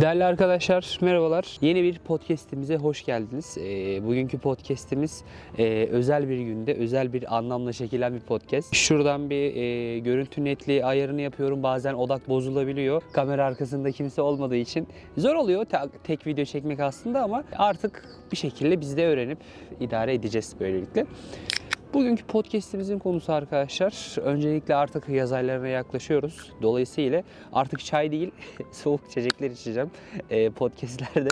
Değerli arkadaşlar merhabalar. Yeni bir podcast'imize hoş geldiniz. Ee, bugünkü podcast'imiz e, özel bir günde, özel bir anlamla çekilen bir podcast. Şuradan bir e, görüntü netliği ayarını yapıyorum. Bazen odak bozulabiliyor. Kamera arkasında kimse olmadığı için zor oluyor te- tek video çekmek aslında ama artık bir şekilde biz de öğrenip idare edeceğiz böylelikle. Bugünkü podcast'imizin konusu arkadaşlar. Öncelikle artık yaz aylarına yaklaşıyoruz. Dolayısıyla artık çay değil, soğuk içecekler içeceğim. Ee, podcast'lerde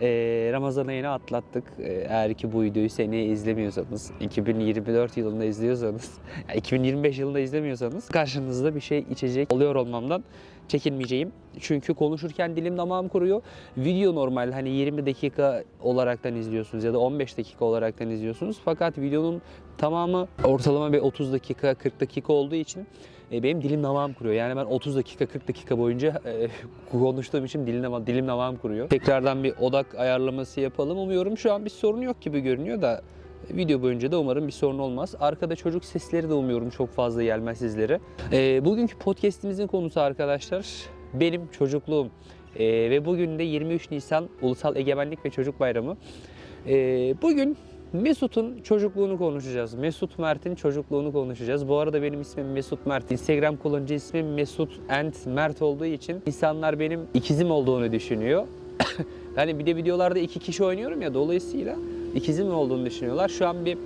ee, Ramazan ayını atlattık. Ee, eğer ki bu videoyu seneye izlemiyorsanız, 2024 yılında izliyorsanız, yani 2025 yılında izlemiyorsanız karşınızda bir şey içecek oluyor olmamdan çekinmeyeceğim. Çünkü konuşurken dilim damağım kuruyor. Video normal hani 20 dakika olaraktan izliyorsunuz ya da 15 dakika olaraktan izliyorsunuz. Fakat videonun tamamı ortalama bir 30 dakika 40 dakika olduğu için e, benim dilim damağım kuruyor. Yani ben 30 dakika 40 dakika boyunca e, konuştuğum için dilim, dama- dilim damağım kuruyor. Tekrardan bir odak ayarlaması yapalım. Umuyorum şu an bir sorun yok gibi görünüyor da Video boyunca da umarım bir sorun olmaz. Arkada çocuk sesleri de umuyorum çok fazla gelmez sizlere. Ee, bugünkü podcastimizin konusu arkadaşlar benim çocukluğum. Ee, ve bugün de 23 Nisan Ulusal Egemenlik ve Çocuk Bayramı. Ee, bugün Mesut'un çocukluğunu konuşacağız. Mesut Mert'in çocukluğunu konuşacağız. Bu arada benim ismim Mesut Mert. Instagram kullanıcı ismim Mesut and Mert olduğu için insanlar benim ikizim olduğunu düşünüyor. Yani bir de videolarda iki kişi oynuyorum ya dolayısıyla ikizim olduğunu düşünüyorlar. Şu an bir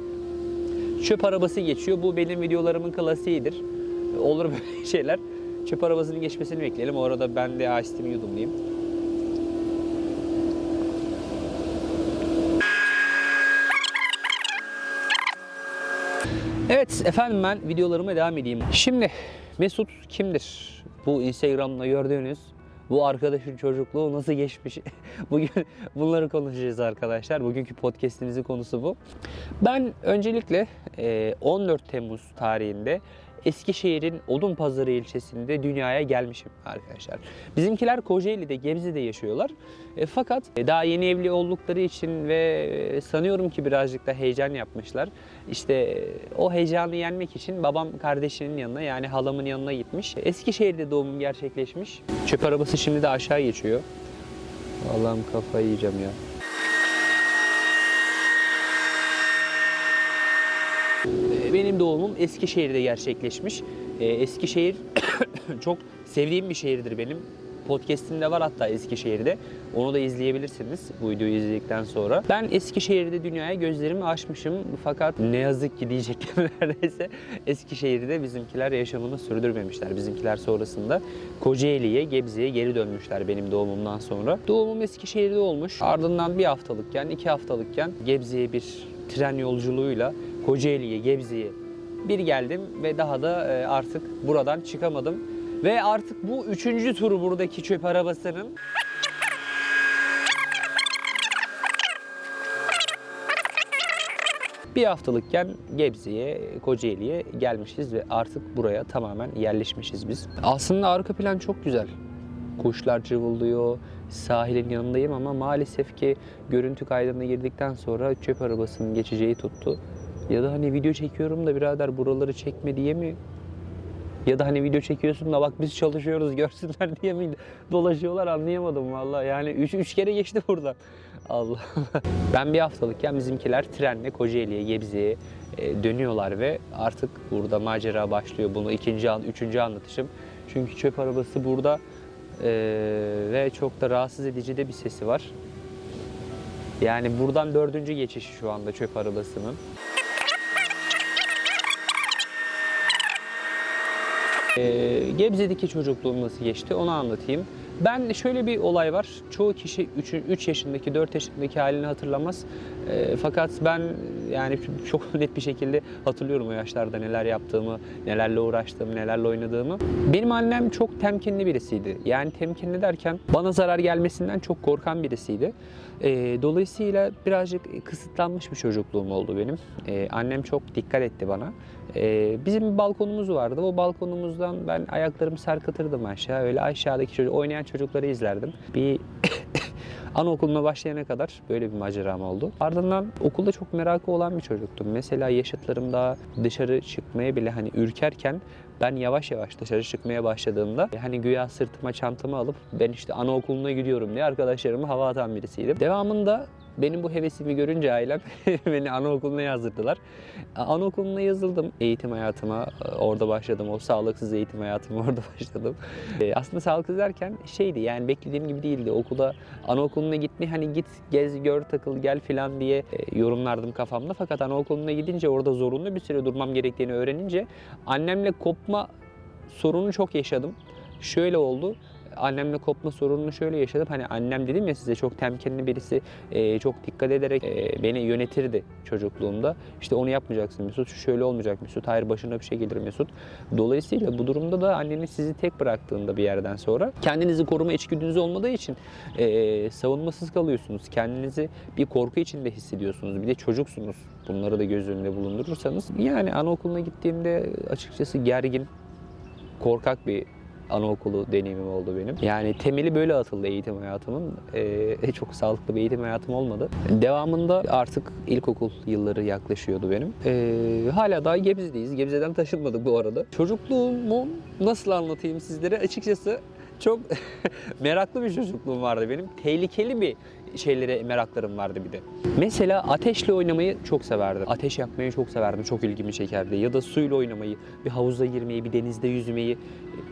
çöp arabası geçiyor. Bu benim videolarımın klasiğidir. Olur böyle şeyler. Çöp arabasının geçmesini bekleyelim. O arada ben de tea'mi yudumlayayım. Evet efendim ben videolarıma devam edeyim. Şimdi Mesut kimdir? Bu Instagram'da gördüğünüz bu arkadaşın çocukluğu nasıl geçmiş? Bugün bunları konuşacağız arkadaşlar. Bugünkü podcast'imizin konusu bu. Ben öncelikle e, 14 Temmuz tarihinde Eskişehir'in Odunpazarı ilçesinde dünyaya gelmişim arkadaşlar. Bizimkiler Kocaeli'de, Gebze'de yaşıyorlar. E, fakat e, daha yeni evli oldukları için ve e, sanıyorum ki birazcık da heyecan yapmışlar. İşte e, o heyecanı yenmek için babam kardeşinin yanına yani halamın yanına gitmiş. Eskişehir'de doğumum gerçekleşmiş. Çöp arabası şimdi de aşağı geçiyor. Allah'ım kafayı yiyeceğim ya. Benim doğumum Eskişehir'de gerçekleşmiş. Ee, Eskişehir çok sevdiğim bir şehirdir benim. Podcast'imde var hatta Eskişehir'de. Onu da izleyebilirsiniz bu videoyu izledikten sonra. Ben Eskişehir'de dünyaya gözlerimi açmışım. Fakat ne yazık ki diyecektim neredeyse Eskişehir'de bizimkiler yaşamını sürdürmemişler. Bizimkiler sonrasında Kocaeli'ye, Gebze'ye geri dönmüşler benim doğumumdan sonra. Doğumum Eskişehir'de olmuş. Ardından bir haftalıkken, iki haftalıkken Gebze'ye bir tren yolculuğuyla Kocaeli'ye, Gebze'ye bir geldim ve daha da e, artık buradan çıkamadım. Ve artık bu üçüncü turu buradaki çöp arabasının bir haftalıkken Gebze'ye, Kocaeli'ye gelmişiz ve artık buraya tamamen yerleşmişiz biz. Aslında arka plan çok güzel. Kuşlar cıvıldıyor, sahilin yanındayım ama maalesef ki görüntü kaydına girdikten sonra çöp arabasının geçeceği tuttu. Ya da hani video çekiyorum da birader buraları çekme diye mi ya da hani video çekiyorsun da bak biz çalışıyoruz görsünler diye mi dolaşıyorlar anlayamadım vallahi. Yani üç, üç kere geçti buradan. Allah. ben bir haftalıkken bizimkiler trenle Kocaeli'ye, Gebze'ye e, dönüyorlar ve artık burada macera başlıyor. Bunu ikinci, an, üçüncü anlatışım. Çünkü çöp arabası burada e, ve çok da rahatsız edici de bir sesi var. Yani buradan dördüncü geçişi şu anda çöp arabasının. Ee, Gebze'deki çocukluğum nasıl geçti onu anlatayım. Ben şöyle bir olay var. Çoğu kişi 3, 3 yaşındaki, 4 yaşındaki halini hatırlamaz. Ee, fakat ben yani çok net bir şekilde hatırlıyorum o yaşlarda neler yaptığımı, nelerle uğraştığımı, nelerle oynadığımı. Benim annem çok temkinli birisiydi. Yani temkinli derken bana zarar gelmesinden çok korkan birisiydi. Ee, dolayısıyla birazcık kısıtlanmış bir çocukluğum oldu benim. Ee, annem çok dikkat etti bana. Ee, bizim bir balkonumuz vardı. O balkonumuzdan ben ayaklarımı sarkıtırdım aşağı. Öyle aşağıdaki çocuk, oynayan çocukları izlerdim. Bir anaokuluna başlayana kadar böyle bir maceram oldu. Ardından okulda çok merakı olan bir çocuktum. Mesela yaşıtlarım daha dışarı çıkmaya bile hani ürkerken Ben yavaş yavaş dışarı çıkmaya başladığımda e, hani güya sırtıma çantamı alıp ben işte anaokuluna gidiyorum diye arkadaşlarımı hava atan birisiydim. Devamında benim bu hevesimi görünce ailem beni anaokuluna yazdırdılar. Anaokuluna yazıldım eğitim hayatıma. Orada başladım. O sağlıksız eğitim hayatıma orada başladım. E, Aslında sağlıksız derken şeydi yani beklediğim gibi değildi. Okula anaokuluna gitme hani git gez gör takıl gel filan diye e, yorumlardım kafamda. Fakat anaokuluna gidince orada zorunlu bir süre durmam gerektiğini öğrenince annemle kopma sorunu çok yaşadım. Şöyle oldu. Annemle kopma sorununu şöyle yaşadım. Hani annem dedim ya size çok temkinli birisi, e, çok dikkat ederek e, beni yönetirdi çocukluğumda. İşte onu yapmayacaksın Mesut, şu şöyle olmayacak Mesut, hayır başına bir şey gelir Mesut. Dolayısıyla bu durumda da anneniz sizi tek bıraktığında bir yerden sonra kendinizi koruma içgüdünüz olmadığı için e, savunmasız kalıyorsunuz. Kendinizi bir korku içinde hissediyorsunuz. Bir de çocuksunuz. Bunları da göz önünde bulundurursanız. Yani anaokuluna gittiğimde açıkçası gergin, korkak bir anaokulu deneyimim oldu benim. Yani temeli böyle atıldı eğitim hayatımın. Ee, çok sağlıklı bir eğitim hayatım olmadı. Devamında artık ilkokul yılları yaklaşıyordu benim. Ee, hala daha Gebze'deyiz. Gebze'den taşınmadık bu arada. Çocukluğumu nasıl anlatayım sizlere? Açıkçası çok meraklı bir çocukluğum vardı benim. Tehlikeli bir şeylere meraklarım vardı bir de. Mesela ateşle oynamayı çok severdim. Ateş yakmayı çok severdim. Çok ilgimi çekerdi. Ya da suyla oynamayı, bir havuzda girmeyi, bir denizde yüzmeyi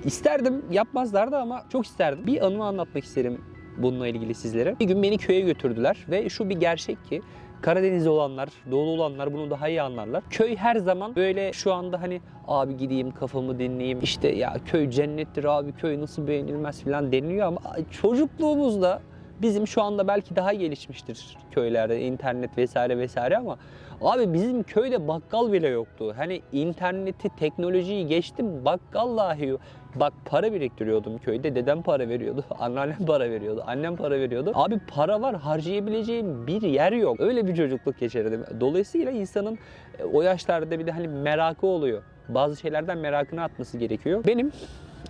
isterdim. Yapmazlardı ama çok isterdim. Bir anımı anlatmak isterim bununla ilgili sizlere. Bir gün beni köye götürdüler ve şu bir gerçek ki Karadenizli olanlar, doğulu olanlar bunu daha iyi anlarlar. Köy her zaman böyle şu anda hani abi gideyim kafamı dinleyeyim. İşte ya köy cennettir abi köy nasıl beğenilmez falan deniliyor ama çocukluğumuzda bizim şu anda belki daha gelişmiştir köylerde internet vesaire vesaire ama abi bizim köyde bakkal bile yoktu. Hani interneti, teknolojiyi geçtim bakkal dahi. Bak para biriktiriyordum köyde. Dedem para veriyordu. Anneannem para veriyordu. Annem para veriyordu. Abi para var harcayabileceğim bir yer yok. Öyle bir çocukluk geçirdim. Dolayısıyla insanın e, o yaşlarda bir de hani merakı oluyor. Bazı şeylerden merakını atması gerekiyor. Benim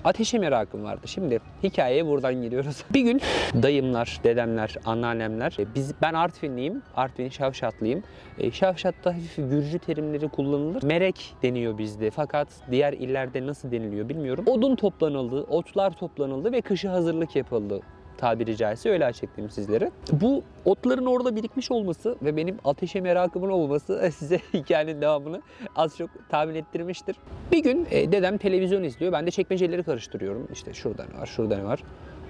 ateşe merakım vardı. Şimdi hikayeye buradan giriyoruz. Bir gün dayımlar, dedemler, anneannemler, e, biz ben Artvinliyim. Artvin Şavşatlıyım. E, Şavşat'ta hafif Gürcü terimleri kullanılır. Merek deniyor bizde. Fakat diğer illerde nasıl deniliyor bilmiyorum. Odun toplanıldı, otlar toplanıldı ve kışa hazırlık yapıldı tabiri caizse öyle açıklayayım sizlere. Bu otların orada birikmiş olması ve benim ateşe merakımın olması size hikayenin devamını az çok tahmin ettirmiştir. Bir gün e, dedem televizyon izliyor. Ben de çekmeceleri karıştırıyorum. İşte şurada ne var, şurada ne var.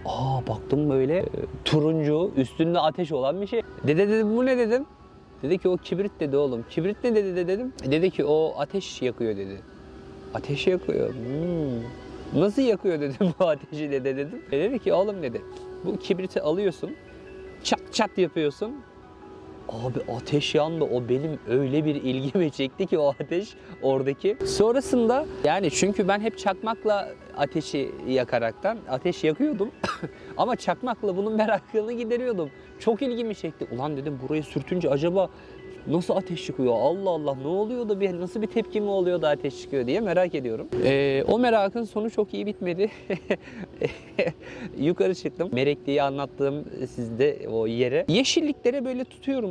Aa baktım böyle e, turuncu, üstünde ateş olan bir şey. Dede dedim bu ne dedim. Dedi ki o kibrit dedi oğlum. Kibrit ne dedi de dedim. Dedi ki o ateş yakıyor dedi. Ateş yakıyor. Hmm. Nasıl yakıyor dedim bu ateşi dede dedim. E dedi ki oğlum dedi. Bu kibriti alıyorsun. Çat çat yapıyorsun. Abi ateş yandı. O benim öyle bir ilgimi çekti ki o ateş oradaki. Sonrasında yani çünkü ben hep çakmakla ateşi yakaraktan ateş yakıyordum. Ama çakmakla bunun merakını gideriyordum. Çok ilgimi çekti. Ulan dedim burayı sürtünce acaba nasıl ateş çıkıyor? Allah Allah ne oluyor da bir nasıl bir tepki mi oluyor da ateş çıkıyor diye merak ediyorum. Ee, o merakın sonu çok iyi bitmedi. Yukarı çıktım. Merekli'yi anlattığım sizde o yere. Yeşilliklere böyle tutuyorum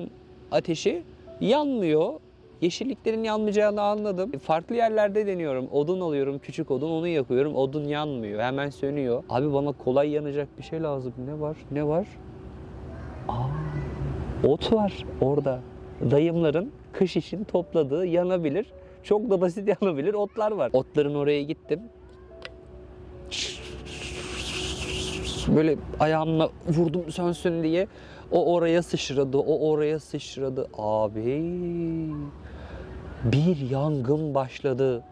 ateşi. Yanmıyor. Yeşilliklerin yanmayacağını anladım. Farklı yerlerde deniyorum. Odun alıyorum, küçük odun, onu yakıyorum. Odun yanmıyor. Hemen sönüyor. Abi bana kolay yanacak bir şey lazım. Ne var? Ne var? Aa, ot var orada. Dayımların kış için topladığı yanabilir. Çok da basit yanabilir otlar var. Otların oraya gittim. Böyle ayağımla vurdum sönsün diye. O oraya sıçradı, o oraya sıçradı. Abi bir yangın başladı.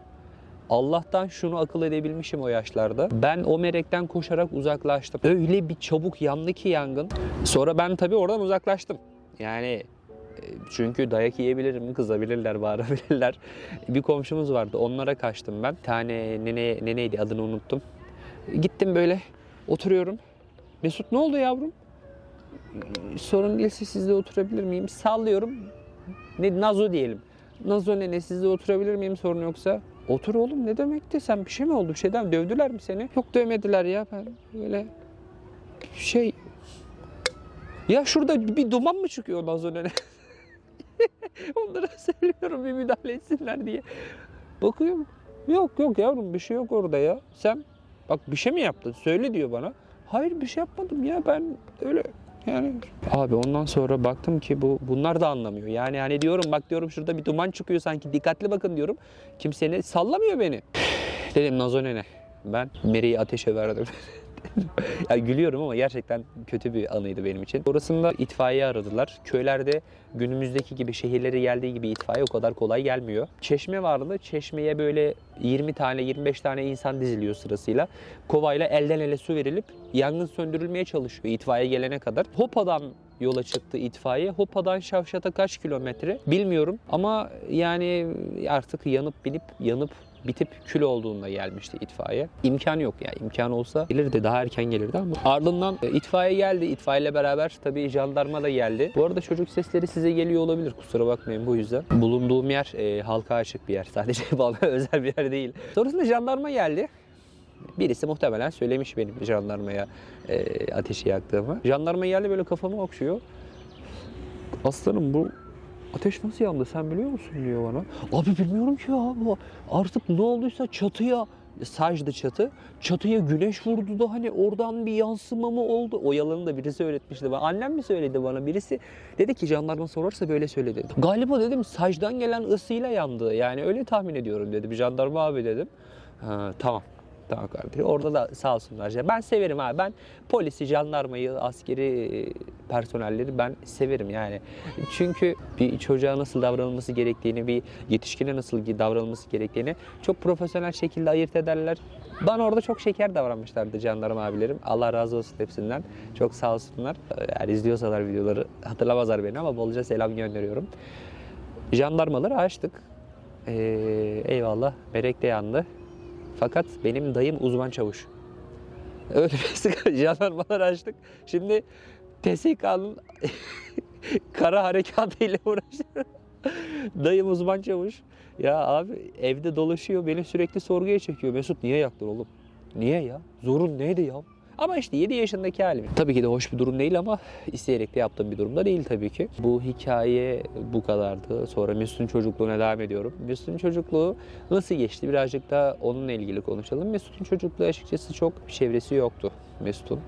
Allah'tan şunu akıl edebilmişim o yaşlarda. Ben o merekten koşarak uzaklaştım. Öyle bir çabuk yandı ki yangın. Sonra ben tabii oradan uzaklaştım. Yani çünkü dayak yiyebilirim, kızabilirler, bağırabilirler. Bir komşumuz vardı, onlara kaçtım ben. Tane nene, neneydi adını unuttum. Gittim böyle, oturuyorum. Mesut ne oldu yavrum? Sorun değilse sizde oturabilir miyim? Sallıyorum. Ne, Nazo diyelim. Nazo nene sizde oturabilir miyim sorun yoksa? Otur oğlum ne demekti? Sen bir şey mi oldu? Bir şeyden dövdüler mi seni? Yok dövmediler ya ben böyle şey... Ya şurada bir duman mı çıkıyor Nazo nene? Onlara söylüyorum bir müdahale etsinler diye. Bakıyorum Yok yok yavrum bir şey yok orada ya. Sen bak bir şey mi yaptın? Söyle diyor bana. Hayır bir şey yapmadım ya ben öyle yani abi ondan sonra baktım ki bu bunlar da anlamıyor. Yani hani diyorum bak diyorum şurada bir duman çıkıyor sanki dikkatli bakın diyorum. Kimsenin sallamıyor beni. Dedim Nazo nene ben Meri'yi ateşe verdim. ya gülüyorum ama gerçekten kötü bir anıydı benim için. Orasında itfaiye aradılar. Köylerde günümüzdeki gibi şehirlere geldiği gibi itfaiye o kadar kolay gelmiyor. Çeşme vardı. Çeşmeye böyle 20 tane 25 tane insan diziliyor sırasıyla. Kovayla elden ele su verilip yangın söndürülmeye çalışıyor itfaiye gelene kadar. Hopa'dan yola çıktı itfaiye. Hopa'dan Şavşat'a kaç kilometre bilmiyorum ama yani artık yanıp binip yanıp bitip kül olduğunda gelmişti itfaiye. İmkan yok yani. imkan olsa gelirdi daha erken gelirdi ama ardından e, itfaiye geldi. İtfaiye beraber tabii jandarma da geldi. Bu arada çocuk sesleri size geliyor olabilir. Kusura bakmayın bu yüzden. Bulunduğum yer e, halka açık bir yer. Sadece bana özel bir yer değil. Sonrasında jandarma geldi. Birisi muhtemelen söylemiş benim jandarmaya e, ateşi yaktığımı. Jandarma geldi böyle kafamı okşuyor. Aslanım bu ateş nasıl yandı sen biliyor musun diyor bana. Abi bilmiyorum ki ya bu artık ne olduysa çatıya sajdı çatı. Çatıya güneş vurdu da hani oradan bir yansıma mı oldu? O yalanı da birisi öğretmişti bana. Annem mi söyledi bana? Birisi dedi ki jandarma sorarsa böyle söyle dedi. Galiba dedim sajdan gelen ısıyla yandı. Yani öyle tahmin ediyorum dedim. Jandarma abi dedim. Ha, tamam. Tamam kardeşim. Orada da sağ olsunlar. Ben severim abi. Ben polisi, jandarmayı, askeri e, personelleri ben severim yani. Çünkü bir çocuğa nasıl davranılması gerektiğini, bir yetişkine nasıl davranılması gerektiğini çok profesyonel şekilde ayırt ederler. Bana orada çok şeker davranmışlardı jandarma abilerim. Allah razı olsun hepsinden. Çok sağ olsunlar. Eğer izliyorsalar videoları hatırlamazlar beni ama bolca selam gönderiyorum. Jandarmaları açtık. Ee, eyvallah. Berek de yandı. Fakat benim dayım uzman çavuş. Öyle bir sıkıntı. Jandarmalar açtık. Şimdi TSK'nın kara harekatıyla uğraşıyorum. Dayım uzman çavuş. Ya abi evde dolaşıyor beni sürekli sorguya çekiyor. Mesut niye yaktın oğlum? Niye ya? Zorun neydi ya? Ama işte 7 yaşındaki halim. Tabii ki de hoş bir durum değil ama isteyerek de yaptığım bir durum da değil tabii ki. Bu hikaye bu kadardı. Sonra Mesut'un çocukluğuna devam ediyorum. Mesut'un çocukluğu nasıl geçti? Birazcık da onunla ilgili konuşalım. Mesut'un çocukluğu açıkçası çok çevresi yoktu Mesut'un.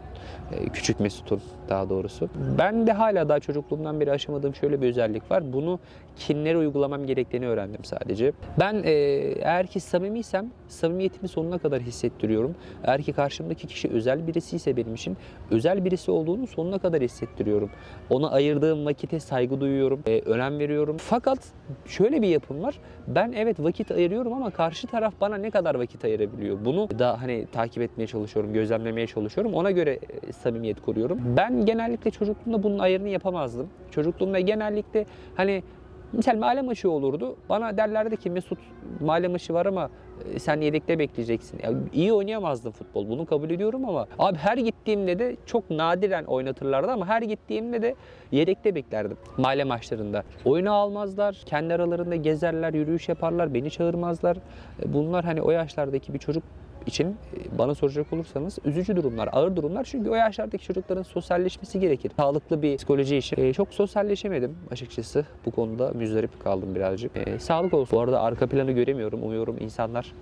Ee, Küçük Mesut'un daha doğrusu. Ben de hala daha çocukluğumdan beri aşamadığım şöyle bir özellik var. Bunu kimlere uygulamam gerektiğini öğrendim sadece. Ben e, eğer ki samimiysem samimiyetimi sonuna kadar hissettiriyorum. Eğer ki karşımdaki kişi özel birisi ise benim için özel birisi olduğunu sonuna kadar hissettiriyorum. Ona ayırdığım vakite saygı duyuyorum, e, önem veriyorum. Fakat şöyle bir yapım var. Ben evet vakit ayırıyorum ama karşı taraf bana ne kadar vakit ayırabiliyor? Bunu da hani takip etmeye çalışıyorum, gözlemlemeye çalışıyorum. Ona göre samimiyet kuruyorum. Ben genellikle çocukluğumda bunun ayarını yapamazdım. Çocukluğumda genellikle hani Misal mahalle maçı olurdu. Bana derlerdi ki Mesut mahalle maçı var ama e, sen yedekte bekleyeceksin. Ya, iyi oynayamazdım futbol. Bunu kabul ediyorum ama abi her gittiğimde de çok nadiren oynatırlardı ama her gittiğimde de yedekte beklerdim mahalle maçlarında. Oyunu almazlar, kendi aralarında gezerler, yürüyüş yaparlar, beni çağırmazlar. E, Bunlar hani o yaşlardaki bir çocuk için e, bana soracak olursanız üzücü durumlar, ağır durumlar. Çünkü o yaşlardaki çocukların sosyalleşmesi gerekir. Sağlıklı bir psikoloji işi. E, çok sosyalleşemedim açıkçası. Bu konuda müzdarip kaldım birazcık. E, sağlık olsun. Bu arada arka planı göremiyorum. Umuyorum insanlar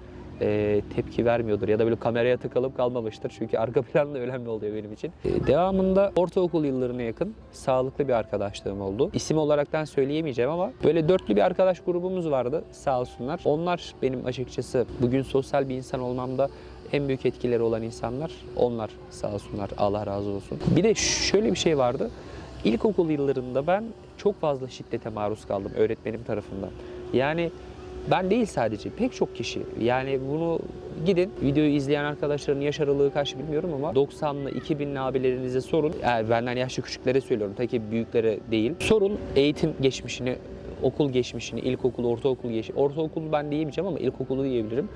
e, tepki vermiyordur ya da böyle kameraya tıkalıp kalmamıştır. Çünkü arka plan da önemli oluyor benim için. E, devamında ortaokul yıllarına yakın sağlıklı bir arkadaşlığım oldu. İsim olaraktan söyleyemeyeceğim ama böyle dörtlü bir arkadaş grubumuz vardı sağ olsunlar. Onlar benim açıkçası bugün sosyal bir insan olmamda en büyük etkileri olan insanlar onlar sağ olsunlar Allah razı olsun. Bir de şöyle bir şey vardı. İlkokul yıllarında ben çok fazla şiddete maruz kaldım öğretmenim tarafından. Yani ben değil sadece pek çok kişi. Yani bunu gidin videoyu izleyen arkadaşların yaş aralığı kaç bilmiyorum ama 90'lı 2000'li abilerinize sorun. Yani benden yaşlı küçüklere söylüyorum. Tabii büyüklere değil. Sorun eğitim geçmişini, okul geçmişini, ilkokul, ortaokul geçmişini. Ortaokulu ben diyemeyeceğim ama ilkokulu diyebilirim.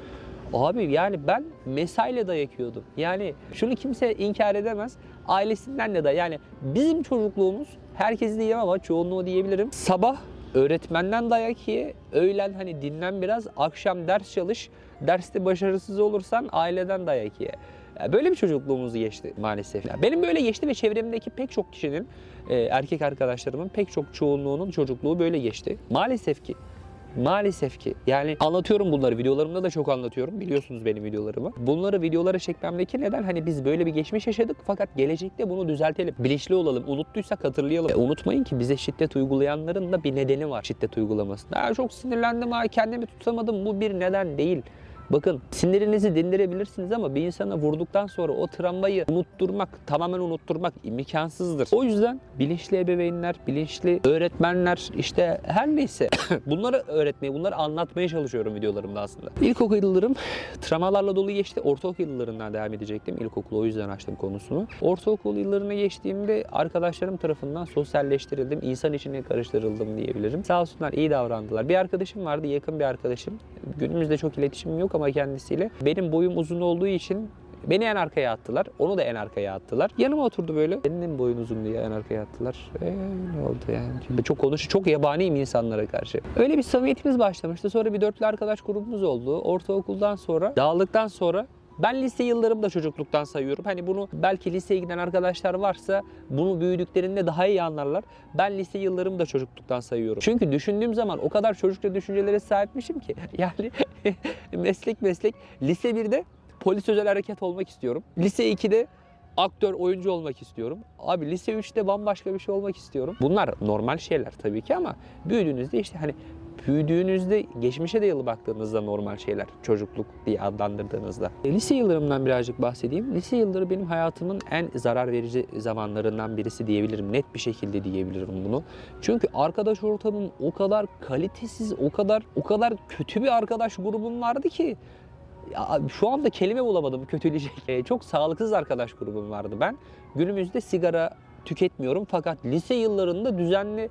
Abi yani ben mesaiyle dayak yiyordum. Yani şunu kimse inkar edemez. Ailesinden de da yani bizim çocukluğumuz herkes diyemem ama çoğunluğu diyebilirim. Sabah öğretmenden dayak ye, öğlen hani dinlen biraz, akşam ders çalış. Derste başarısız olursan aileden dayak ye. Böyle bir çocukluğumuz geçti maalesef. Ya Benim böyle geçti ve çevremdeki pek çok kişinin, e, erkek arkadaşlarımın pek çok çoğunluğunun çocukluğu böyle geçti. Maalesef ki Maalesef ki. Yani anlatıyorum bunları. Videolarımda da çok anlatıyorum. Biliyorsunuz benim videolarımı. Bunları videolara çekmemdeki neden hani biz böyle bir geçmiş yaşadık fakat gelecekte bunu düzeltelim. Bilinçli olalım. Unuttuysak hatırlayalım. E, unutmayın ki bize şiddet uygulayanların da bir nedeni var şiddet uygulamasında. Ha, çok sinirlendim ha kendimi tutamadım. Bu bir neden değil. Bakın sinirinizi dindirebilirsiniz ama bir insana vurduktan sonra o travmayı unutturmak, tamamen unutturmak imkansızdır. O yüzden bilinçli ebeveynler, bilinçli öğretmenler işte her neyse bunları öğretmeye, bunları anlatmaya çalışıyorum videolarımda aslında. İlkokul yıllarım travmalarla dolu geçti. Ortaokul yıllarından devam edecektim. İlkokulu o yüzden açtım konusunu. Ortaokul yıllarına geçtiğimde arkadaşlarım tarafından sosyalleştirildim. insan içine karıştırıldım diyebilirim. Sağ olsunlar iyi davrandılar. Bir arkadaşım vardı, yakın bir arkadaşım. Günümüzde çok iletişimim yok ama kendisiyle. Benim boyum uzun olduğu için Beni en arkaya attılar. Onu da en arkaya attılar. Yanıma oturdu böyle. Senin boyun uzun diye en arkaya attılar. Eee ne oldu yani? Çok konuş, çok yabaniyim insanlara karşı. Öyle bir samimiyetimiz başlamıştı. Sonra bir dörtlü arkadaş grubumuz oldu. Ortaokuldan sonra, dağıldıktan sonra ben lise yıllarımı da çocukluktan sayıyorum. Hani bunu belki liseye giden arkadaşlar varsa bunu büyüdüklerinde daha iyi anlarlar. Ben lise yıllarımı da çocukluktan sayıyorum. Çünkü düşündüğüm zaman o kadar çocukça düşüncelere sahipmişim ki. Yani meslek meslek. Lise 1'de polis özel hareket olmak istiyorum. Lise 2'de aktör, oyuncu olmak istiyorum. Abi lise 3'te bambaşka bir şey olmak istiyorum. Bunlar normal şeyler tabii ki ama büyüdüğünüzde işte hani büyüdüğünüzde geçmişe de yılı baktığınızda normal şeyler. Çocukluk diye adlandırdığınızda. Lise yıllarımdan birazcık bahsedeyim. Lise yılları benim hayatımın en zarar verici zamanlarından birisi diyebilirim. Net bir şekilde diyebilirim bunu. Çünkü arkadaş ortamım o kadar kalitesiz, o kadar o kadar kötü bir arkadaş grubum vardı ki ya, şu anda kelime bulamadım kötüleyecek. E, çok sağlıksız arkadaş grubum vardı ben. Günümüzde sigara tüketmiyorum fakat lise yıllarında düzenli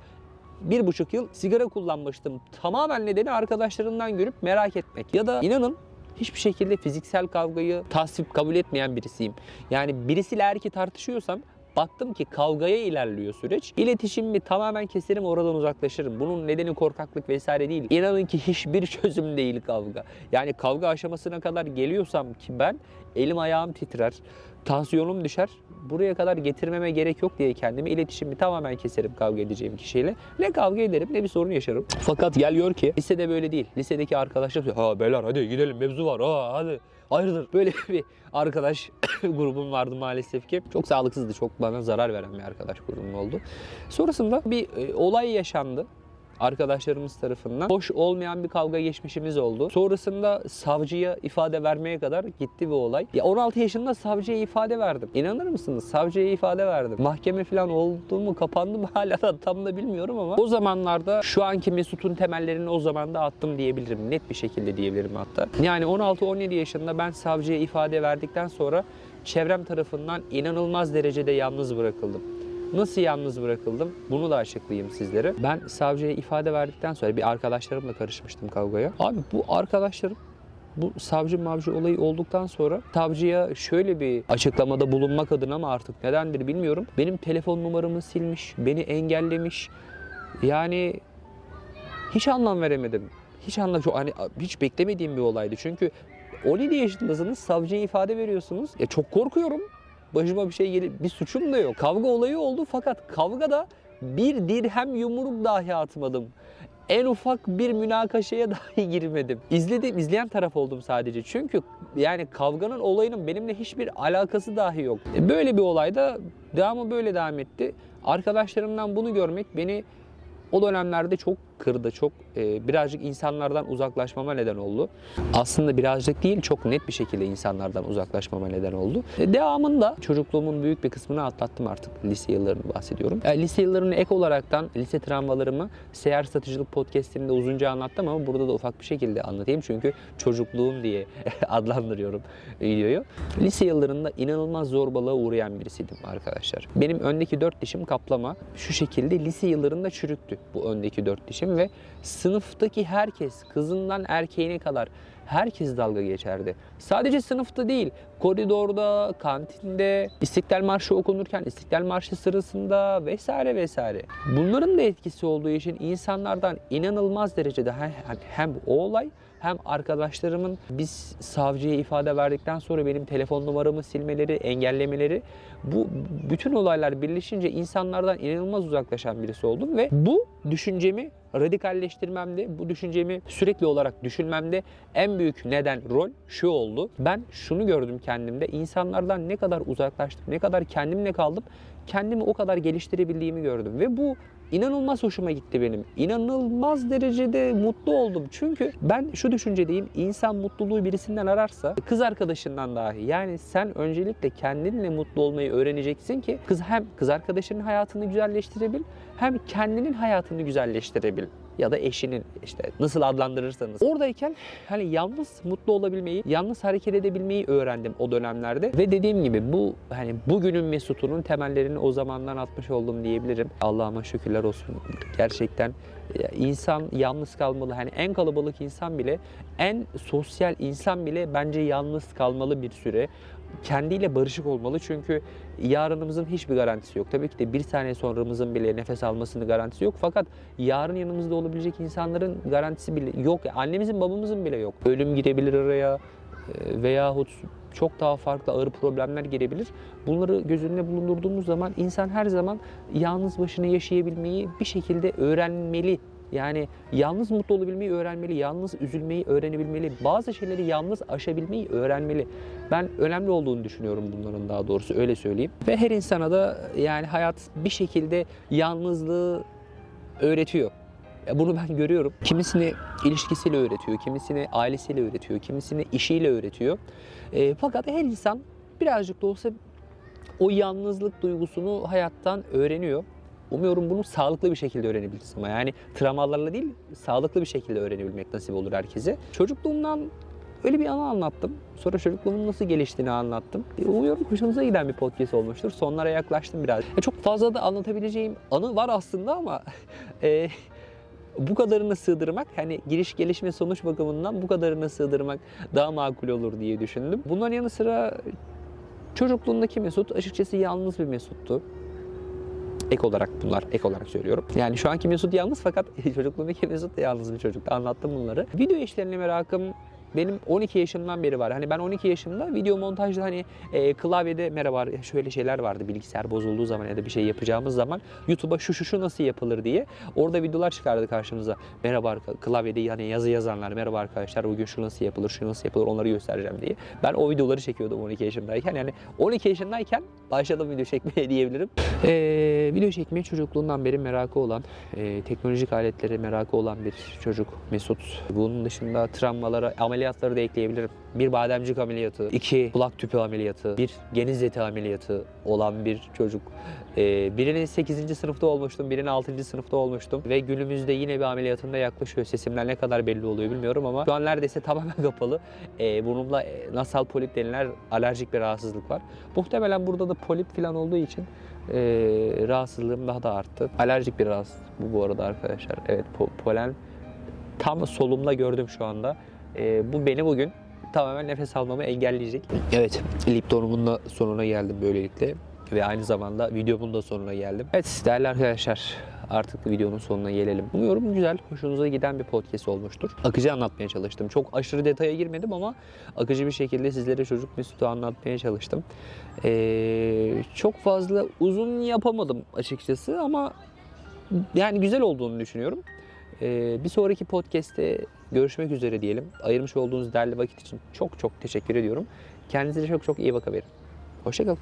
bir buçuk yıl sigara kullanmıştım. Tamamen nedeni arkadaşlarımdan görüp merak etmek. Ya da inanın hiçbir şekilde fiziksel kavgayı tasvip kabul etmeyen birisiyim. Yani birisiyle eğer ki tartışıyorsam Baktım ki kavgaya ilerliyor süreç. İletişimimi tamamen keserim oradan uzaklaşırım. Bunun nedeni korkaklık vesaire değil. İnanın ki hiçbir çözüm değil kavga. Yani kavga aşamasına kadar geliyorsam ki ben elim ayağım titrer. Tansiyonum düşer. Buraya kadar getirmeme gerek yok diye kendimi iletişimimi tamamen keserim kavga edeceğim kişiyle. Ne kavga ederim ne bir sorun yaşarım. Fakat gel gör ki lisede böyle değil. Lisedeki arkadaşlar ha beyler hadi gidelim mevzu var ha hadi hayırdır böyle bir arkadaş grubum vardı maalesef ki. Çok sağlıksızdı. Çok bana zarar veren bir arkadaş grubum oldu. Sonrasında bir e, olay yaşandı arkadaşlarımız tarafından hoş olmayan bir kavga geçmişimiz oldu. Sonrasında savcıya ifade vermeye kadar gitti bir olay. Ya 16 yaşında savcıya ifade verdim. İnanır mısınız? Savcıya ifade verdim. Mahkeme falan oldu mu kapandı mı hala da tam da bilmiyorum ama o zamanlarda şu anki Mesut'un temellerini o zaman da attım diyebilirim. Net bir şekilde diyebilirim hatta. Yani 16-17 yaşında ben savcıya ifade verdikten sonra çevrem tarafından inanılmaz derecede yalnız bırakıldım. Nasıl yalnız bırakıldım? Bunu da açıklayayım sizlere. Ben savcıya ifade verdikten sonra bir arkadaşlarımla karışmıştım kavgaya. Abi bu arkadaşlarım bu savcı mavcı olayı olduktan sonra savcıya şöyle bir açıklamada bulunmak adına ama artık nedendir bilmiyorum. Benim telefon numaramı silmiş, beni engellemiş. Yani hiç anlam veremedim. Hiç anlam hani hiç beklemediğim bir olaydı. Çünkü 17 yaşındasınız, savcıya ifade veriyorsunuz. Ya çok korkuyorum. Başıma bir şey gelir, bir suçum da yok. Kavga olayı oldu fakat kavgada bir dirhem yumruk dahi atmadım. En ufak bir münakaşaya dahi girmedim. İzledim, izleyen taraf oldum sadece. Çünkü yani kavganın olayının benimle hiçbir alakası dahi yok. E, Böyle bir olayda devamı böyle devam etti. Arkadaşlarımdan bunu görmek beni o dönemlerde çok kırdı, çok e, birazcık insanlardan uzaklaşmama neden oldu. Aslında birazcık değil, çok net bir şekilde insanlardan uzaklaşmama neden oldu. E, devamında çocukluğumun büyük bir kısmını atlattım artık. Lise yıllarını bahsediyorum. E, lise yıllarını ek olaraktan lise travmalarımı Seyahat Satıcılık Podcast'inde uzunca anlattım ama burada da ufak bir şekilde anlatayım. Çünkü çocukluğum diye adlandırıyorum videoyu. Lise yıllarında inanılmaz zorbalığa uğrayan birisiydim arkadaşlar. Benim öndeki dört dişim kaplama şu şekilde lise yıllarında çürüktü bu öndeki dört dişim ve sınıftaki herkes kızından erkeğine kadar herkes dalga geçerdi. Sadece sınıfta değil, koridorda, kantinde, İstiklal Marşı okunurken, İstiklal Marşı sırasında vesaire vesaire. Bunların da etkisi olduğu için insanlardan inanılmaz derecede hem, hem o olay hem arkadaşlarımın biz savcıya ifade verdikten sonra benim telefon numaramı silmeleri, engellemeleri bu bütün olaylar birleşince insanlardan inanılmaz uzaklaşan birisi oldum ve bu düşüncemi radikalleştirmemde, bu düşüncemi sürekli olarak düşünmemde en büyük neden rol şu oldu. Ben şunu gördüm kendimde. insanlardan ne kadar uzaklaştım, ne kadar kendimle kaldım, kendimi o kadar geliştirebildiğimi gördüm. Ve bu inanılmaz hoşuma gitti benim. İnanılmaz derecede mutlu oldum. Çünkü ben şu düşüncedeyim. insan mutluluğu birisinden ararsa kız arkadaşından dahi. Yani sen öncelikle kendinle mutlu olmayı öğreneceksin ki kız hem kız arkadaşının hayatını güzelleştirebil hem kendinin hayatını güzelleştirebil ya da eşinin işte nasıl adlandırırsanız. Oradayken hani yalnız mutlu olabilmeyi, yalnız hareket edebilmeyi öğrendim o dönemlerde. Ve dediğim gibi bu hani bugünün Mesut'unun temellerini o zamandan atmış oldum diyebilirim. Allah'ıma şükürler olsun. Gerçekten insan yalnız kalmalı. Hani en kalabalık insan bile, en sosyal insan bile bence yalnız kalmalı bir süre. Kendiyle barışık olmalı çünkü yarınımızın hiçbir garantisi yok. Tabii ki de bir saniye sonramızın bile nefes almasının garantisi yok. Fakat yarın yanımızda olabilecek insanların garantisi bile yok. Annemizin babamızın bile yok. Ölüm girebilir araya e, veyahut çok daha farklı ağır problemler gelebilir. Bunları göz önüne bulundurduğumuz zaman insan her zaman yalnız başına yaşayabilmeyi bir şekilde öğrenmeli. Yani yalnız mutlu olabilmeyi öğrenmeli, yalnız üzülmeyi öğrenebilmeli, bazı şeyleri yalnız aşabilmeyi öğrenmeli. Ben önemli olduğunu düşünüyorum bunların daha doğrusu öyle söyleyeyim. Ve her insana da yani hayat bir şekilde yalnızlığı öğretiyor. Bunu ben görüyorum. Kimisini ilişkisiyle öğretiyor, kimisini ailesiyle öğretiyor, kimisini işiyle öğretiyor. E, fakat her insan birazcık da olsa o yalnızlık duygusunu hayattan öğreniyor. Umuyorum bunu sağlıklı bir şekilde öğrenebiliriz ama yani travmalarla değil, sağlıklı bir şekilde öğrenebilmek nasip olur herkese. Çocukluğumdan öyle bir anı anlattım. Sonra çocukluğumun nasıl geliştiğini anlattım. E, Umuyorum hoşunuza giden bir podcast olmuştur. Sonlara yaklaştım biraz. E, çok fazla da anlatabileceğim anı var aslında ama e, bu kadarını sığdırmak hani giriş gelişme sonuç bakımından bu kadarını sığdırmak daha makul olur diye düşündüm. Bunların yanı sıra çocukluğundaki Mesut açıkçası yalnız bir Mesut'tu. Ek olarak bunlar, ek olarak söylüyorum. Yani şu anki Mesut yalnız fakat çocukluğundaki Mesut da yalnız bir çocuktu. Anlattım bunları. Video işlerine merakım benim 12 yaşımdan beri var. Hani ben 12 yaşımda video montajda hani e, klavyede merhaba şöyle şeyler vardı bilgisayar bozulduğu zaman ya da bir şey yapacağımız zaman YouTube'a şu şu şu nasıl yapılır diye orada videolar çıkardı karşımıza. Merhaba klavyede yani yazı yazanlar merhaba arkadaşlar bugün şu nasıl yapılır şu nasıl yapılır onları göstereceğim diye. Ben o videoları çekiyordum 12 yaşındayken yani 12 yaşındayken başladım video çekmeye diyebilirim. E, video çekmeye çocukluğundan beri merakı olan e, teknolojik aletlere merakı olan bir çocuk Mesut. Bunun dışında travmalara ameliyatları da ekleyebilirim. Bir bademcik ameliyatı, iki kulak tüpü ameliyatı, bir geniz eti ameliyatı olan bir çocuk. Ee, birinin 8. sınıfta olmuştum, birinin 6. sınıfta olmuştum ve günümüzde yine bir ameliyatında yaklaşıyor. Sesimden ne kadar belli oluyor bilmiyorum ama şu an neredeyse tamamen kapalı. Ee, burnumda e, nasal polip denilen alerjik bir rahatsızlık var. Muhtemelen burada da polip falan olduğu için e, rahatsızlığım daha da arttı. Alerjik bir rahatsızlık bu bu arada arkadaşlar. Evet po- polen tam solumda gördüm şu anda. Ee, bu beni bugün tamamen nefes almamı engelleyecek. Evet, Lipton'umun da sonuna geldim böylelikle. Ve aynı zamanda videomun da sonuna geldim. Evet değerli arkadaşlar artık videonun sonuna gelelim. Umuyorum güzel, hoşunuza giden bir podcast olmuştur. Akıcı anlatmaya çalıştım. Çok aşırı detaya girmedim ama akıcı bir şekilde sizlere çocuk Mesut'u anlatmaya çalıştım. Ee, çok fazla uzun yapamadım açıkçası ama yani güzel olduğunu düşünüyorum. Ee, bir sonraki podcast'te görüşmek üzere diyelim. Ayırmış olduğunuz değerli vakit için çok çok teşekkür ediyorum. Kendinize çok çok iyi bakabilirim. Hoşçakalın.